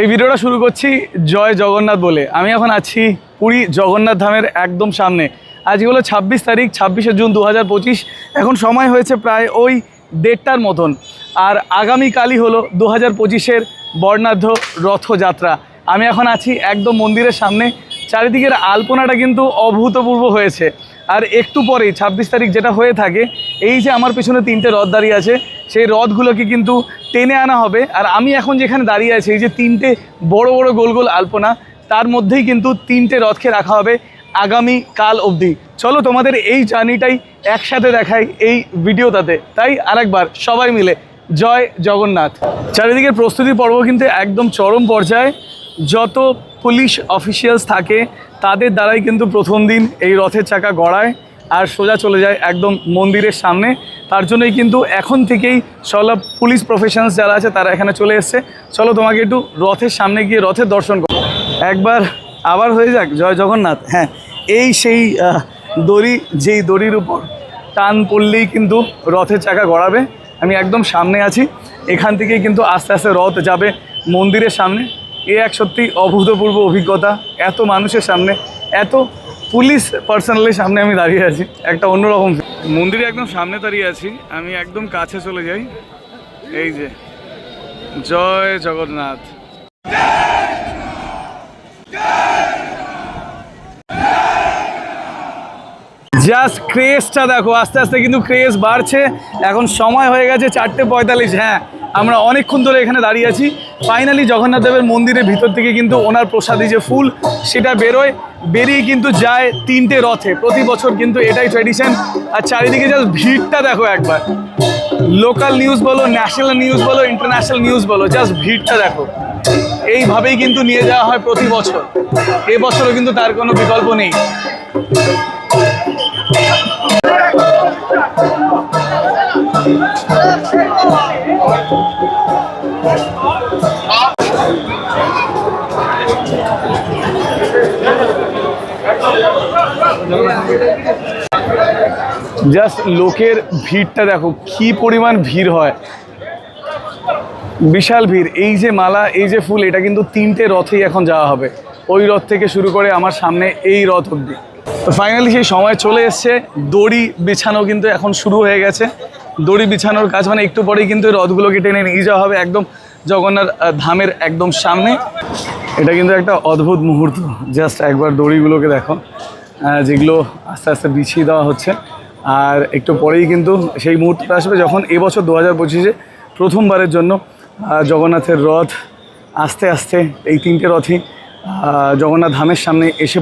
এই ভিডিওটা শুরু করছি জয় জগন্নাথ বলে। আমি এখন আছি পুরী জগন্নাথ ধামের একদম সামনে। আজকে হলো ছাব্বিশ তারিখ, ছাব্বিশে জুন দু হাজার পঁচিশ। এখন সময় হয়েছে প্রায় ওই দেড়টার মতন। আর আগামীকালই হলো দু হাজার পঁচিশের বর্ণাঢ্য রথযাত্রা। আমি এখন আছি একদম মন্দিরের সামনে। চারিদিকের আলপনাটা কিন্তু অভূতপূর্ব হয়েছে। আর একটু পরেই, ছাব্বিশ তারিখ যেটা হয়ে থাকে, এই যে আমার পেছনে তিনটে রথ দাঁড়িয়ে আছে সেই রথগুলোকে কিন্তু টেনে আনা হবে। আর আমি এখন যেখানে দাঁড়িয়ে আছি, এই যে তিনটে বড় বড় গোল গোল আলপনা, তার মধ্যেই কিন্তু তিনটে রথকে রাখা হবে আগামী কাল অবধি। চলো তোমাদের এই জার্নিটাই একসাথে দেখাই এই ভিডিওটাতে। তাই আরেকবার সবাই মিলে জয় জগন্নাথ। চারিদিকের প্রস্তুতি পর্ব কিন্তু একদম চরম পর্যায়ে। যত পুলিশ অফিসিয়ালস থাকে, তাদের দ্বারাই কিন্তু প্রথম দিন এই রথের চাকা গড়ায়। আর সোজা চলে যায় একদম মন্দিরের সামনে। তার জন্যই কিন্তু এখন থেকেই সব পুলিশ প্রফেশনালস যারা আছে তারা এখানে চলে এসছে। চলো তোমাকে একটু রথের সামনে গিয়ে রথের দর্শন করো একবার আবার হয়ে যাক, জয় জগন্নাথ। হ্যাঁ এই সেই দড়ি, যেই দড়ির উপর টান পড়লেই কিন্তু রথের চাকা গড়াবে। আমি একদম সামনে আছি। এখান থেকেই কিন্তু আস্তে আস্তে রথ যাবে মন্দিরের সামনে। এ এক সত্যি অভূতপূর্ব অভিজ্ঞতা। এত মানুষের সামনে, এত পুলিশ পার্সোনালের সামনে আমি দাঁড়িয়ে আছি। একটা অন্যরকম মন্দিরে একদম সামনে দাঁড়িয়ে আছি। আমি একদম কাছে চলে যাই। এই যে জয় জগন্নাথ। জাস্ট ক্রেজটা দেখো আস্তে আস্তে কিন্তু ক্রেজ বাড়ছে। এখন সময় হয়ে গেছে চারটে পঁয়তাল্লিশ। হ্যাঁ আমরা অনেকক্ষণ ধরে এখানে দাঁড়িয়ে আছি। ফাইনালি জগন্নাথ দেবের মন্দিরের ভিতর থেকে কিন্তু ওনার প্রসাদী যে ফুল সেটা বেরোয়। বেরিয়ে কিন্তু যায় তিনটে রথে। প্রতি বছর কিন্তু এটাই ট্র্যাডিশন আর চারিদিকে জাস্ট ভিড়টা দেখো একবার। লোকাল নিউজ বলো ন্যাশনাল নিউজ বলো ইন্টারন্যাশনাল নিউজ বলো জাস্ট ভিড়টা দেখো। এইভাবেই কিন্তু নিয়ে যাওয়া হয় প্রতি বছর। এবছরও কিন্তু তার কোনো বিকল্প নেই। জাস্ট লোকের ভিড়টা দেখো, কি পরিমাণ ভিড় হয়। বিশাল ভিড়। এই যে মালা, এই যে ফুল, এটা কিন্তু তিনটে রথেই এখন যাওয়া হবে। ওই রথ থেকে শুরু করে আমার সামনে এই রথ অবধি। তো ফাইনালি সেই সময় চলে এসছে। দড়ি বিছানো কিন্তু এখন শুরু হয়ে গেছে। দড়ি বিছানোর কাজ মানে একটু পরেই কিন্তু রথগুলোকে টেনে নিয়ে যাওয়া হবে একদম জগন্নাথ ধামের একদম সামনে। এটা কিন্তু একটা অদ্ভুত মুহূর্ত। জাস্ট একবার দড়িগুলোকে দেখো। যেগুলো আস্তে আস্তে বিছিয়ে দেওয়া হচ্ছে। আর একটু পরেই কিন্তু সেই মুহূর্তটা আসবে যখন এবছর দু হাজার পঁচিশে প্রথমবারের জন্য জগন্নাথের রথ আস্তে আস্তে, এই তিনটে রথই জগন্নাথ ধামের সামনে এসে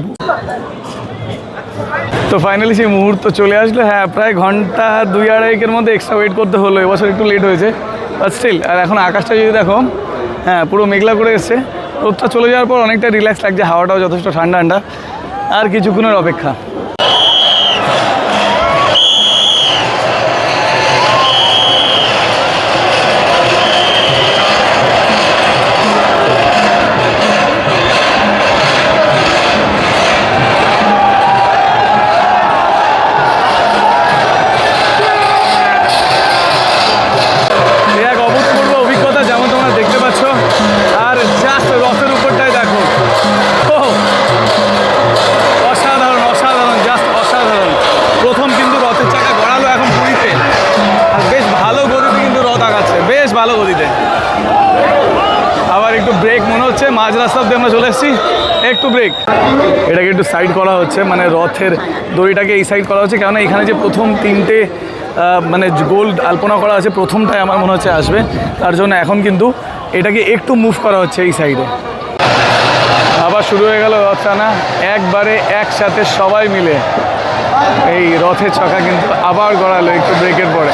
তো ফাইনালি সেই মুহূর্ত চলে আসলো। হ্যাঁ প্রায় ঘণ্টা দুই আড়াইকের মধ্যে এক্সট্রা ওয়েট করতে হলো। এবছর একটু লেট হয়েছে। বাট স্টিল আর এখন আকাশটা যদি দেখো হ্যাঁ পুরো মেঘলা করে এসছে। রোদটা চলে যাওয়ার পর অনেকটা রিল্যাক্স লাগছে, হাওয়াটাও যথেষ্ট ঠান্ডা ঠান্ডা আর কিছুক্ষণের অপেক্ষা। মাঝ রাস্তা অব্দি আমরা চলে এসেছি। একটু ব্রেক এটাকে একটু সাইড করা হচ্ছে মানে রথের দড়িটাকে এই সাইড করা হচ্ছে, কেননা এখানে যে প্রথম তিনটে মানে গোল্ড আলপনা করা আছে, প্রথমটাই আমার মনে হচ্ছে আসবে। তার জন্য এখন কিন্তু এটাকে একটু মুভ করা হচ্ছে এই সাইডে আবার শুরু হয়ে গেল রথ টানা, একবারে একসাথে সবাই মিলে। এই রথের ছকা কিন্তু আবার গড়ালো, একটু ব্রেকের পরে।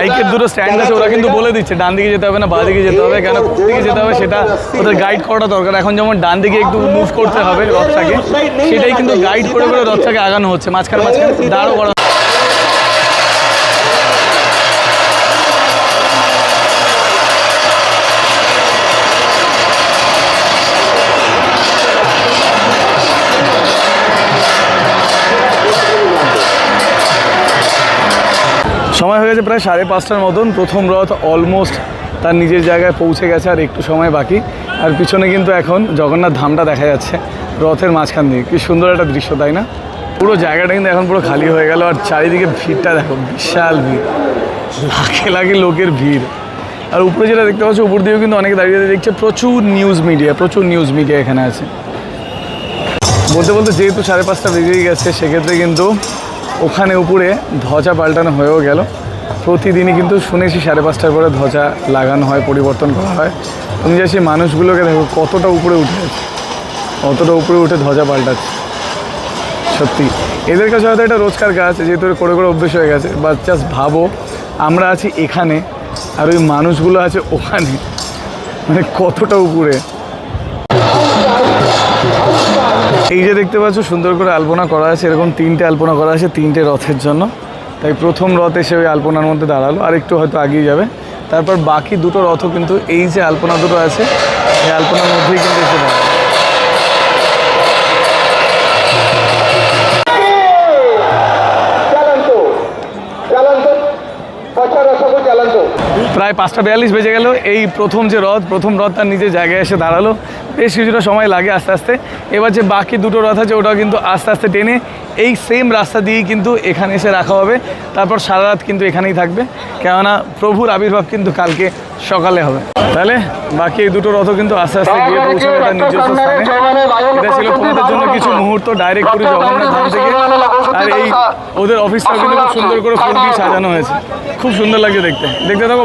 বাইকের দুটো স্ট্যান্ড আছে ওরা কিন্তু বলে দিচ্ছে ডান দিকে যেতে হবে না বাঁ দিকে যেতে হবে কেন কোন দিকে যেতে হবে সেটা ওদের গাইড করাটা দরকার। এখন যেমন ডান দিকে একটু মুভ করতে হবে রথটাকে সেটাই কিন্তু গাইড করে করে রথটাকে আগানো হচ্ছে। মাঝখানে মাঝখানে দাঁড়ও করা সময় হয়ে গেছে প্রায় সাড়ে পাঁচটার মতন। প্রথম রথ অলমোস্ট তার নিজের জায়গায় পৌঁছে গেছে আর একটু সময় বাকি। আর পিছনে কিন্তু এখন জগন্নাথ ধামটা দেখা যাচ্ছে রথের মাঝখান দিয়ে। কি সুন্দর একটা দৃশ্য, তাই না? পুরো জায়গাটা কিন্তু এখন পুরো খালি হয়ে গেল আর চারিদিকে ভিড়টা দেখো, বিশাল ভিড়। লাখে লাখে লোকের ভিড়। আর উপরে যেটা দেখতে পাচ্ছ, উপর দিয়েও কিন্তু অনেকে দাঁড়িয়ে দেখছে। প্রচুর নিউজ মিডিয়া প্রচুর নিউজ মিডিয়া এখানে আছে। বলতে বলতে যেহেতু সাড়ে পাঁচটা বেজেই গেছে, সেক্ষেত্রে কিন্তু ওখানে উপরে ধ্বজা পাল্টানো হয়েও গেল। প্রতিদিনই কিন্তু শুনেছি সাড়ে পাঁচটার পরে ধ্বজা লাগানো হয়, পরিবর্তন করা হয়। তুমি যে সেই মানুষগুলোকে দেখো, কতটা উপরে উঠে আছে অতটা উপরে উঠে ধ্বজা পাল্টাচ্ছে। সত্যি। এদের কাছে হয়তো এটা রোজকার কাজ, যেহেতু করে করে অভ্যেস হয়ে গেছে। বা জাস্ট ভাবো, আমরা আছি এখানে, আর ওই মানুষগুলো আছে ওখানে। মানে কতটা উপরে। এই যে দেখতে পাচ্ছ, সুন্দর করে আলপনা করা আছে, এরকম তিনটে আলপনা করা আছে, তিনটে রথের জন্য। তাই প্রথম রথ এসে ওই আলপনার মধ্যে দাঁড়াল, আর একটু হয়তো আগিয়ে যাবে। তারপর বাকি দুটো রথও কিন্তু এই যে আলপনা দুটো আছে, এই আলপনার মধ্যেই কিন্তু এসে দাঁড়াবে প্রায় পাঁচটা বিয়াল্লিশ বেজে গেল। এই প্রথম যে রথ প্রথম রথ তার নিজের জায়গায় এসে দাঁড়াল। বেশ কিছুটা সময় লাগে আস্তে আস্তে। এবার যে বাকি দুটো রথ আছে ওটাও কিন্তু আস্তে আস্তে টেনে এই সেম রাস্তা দিয়েই কিন্তু এখানে এসে রাখা হবে। তারপর সারা রাত কিন্তু এখানেই থাকবে। কেননা প্রভুর আবির্ভাব কিন্তু কালকে সকালে হবে। তাহলে বাকি এই দুটো রথও কিন্তু আস্তে আস্তে গিয়ে পৌঁছবে তার নিজস্ব স্থানে। এটা ছিল তোমাদের জন্য কিছু মুহূর্ত ডাইরেক্ট পুরী জগন্নাথ ধাম থেকে আর এই ওদের অফিসটাও কিন্তু খুব সুন্দর করে ফুল দিয়ে সাজানো হয়েছে। খুব সুন্দর লাগছে দেখতে। দেখতে থাকো